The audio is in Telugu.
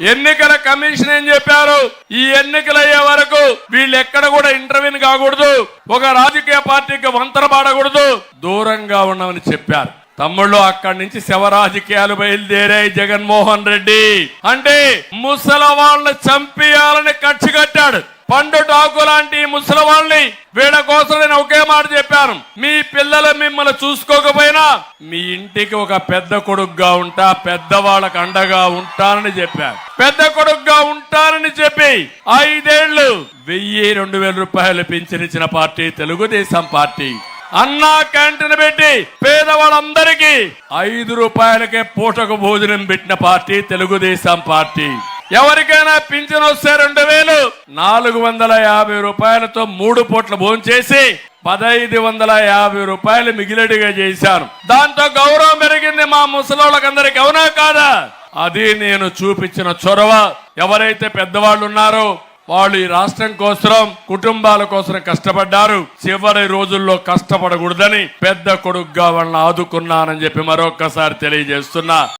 ఎన్నికల కమిషన్ ఏం చెప్పారు? ఈ ఎన్నికలు అయ్యే వరకు వీళ్ళు ఎక్కడ కూడా ఇంటర్వ్యూన్ కాకూడదు. ఒక రాజకీయ పార్టీకి వంతన పాడకూడదు. దూరంగా ఉండమని చెప్పారు. తమ్ముళ్ళు అక్కడి నుంచి శవ రాజకీయాలు బయలుదేరాయి జగన్మోహన్ రెడ్డి. అంటే ముసల చంపేయాలని చంపియాలని కక్ష కట్టాడు. ముసలవాళ్ళని వాళ్ళని వీళ్ళ కోసం నేను ఒకే మాట చెప్పాను. మీ పిల్లలు మిమ్మల్ని చూసుకోకపోయినా మీ ఇంటికి ఒక పెద్ద కొడుకుగా ఉంటా పెద్దవాళ్ళకు అండగా ఉంటానని చెప్పాను పెద్ద కొడుకుగా ఉంటానని చెప్పి ఐదేళ్ళు వెయ్యి రెండు వేల రూపాయలు పింఛనిచ్చిన party Telugu Desam party. Anna canteen పెట్టి పేదవాళ్ళందరికీ ఐదు రూపాయలకే పూటకు భోజనం పెట్టిన పార్టీ తెలుగుదేశం పార్టీ. ఎవరికైనా పింఛన్ వస్తే రెండు వేలు. నాలుగు వందల యాభై రూపాయలతో మూడు పూట్ల భోంచేసి పదహైదు పదైదు వందల యాభై రూపాయలు మిగిలిడిగా చేశాను. దాంతో గౌరవం పెరిగింది మా ముసలోళ్ళకందరికి అవునా కాదా? అది నేను చూపించిన చొరవ. ఎవరైతే పెద్దవాళ్ళు ఉన్నారో వాళ్ళు ఈ రాష్ట్రం కోసం కుటుంబాల కోసం కష్టపడ్డారు. చివరి రోజుల్లో కష్టపడకూడదని పెద్ద కొడుగ్గా వాళ్ళని ఆదుకున్నానని చెప్పి మరొక్కసారి తెలియజేస్తున్నా.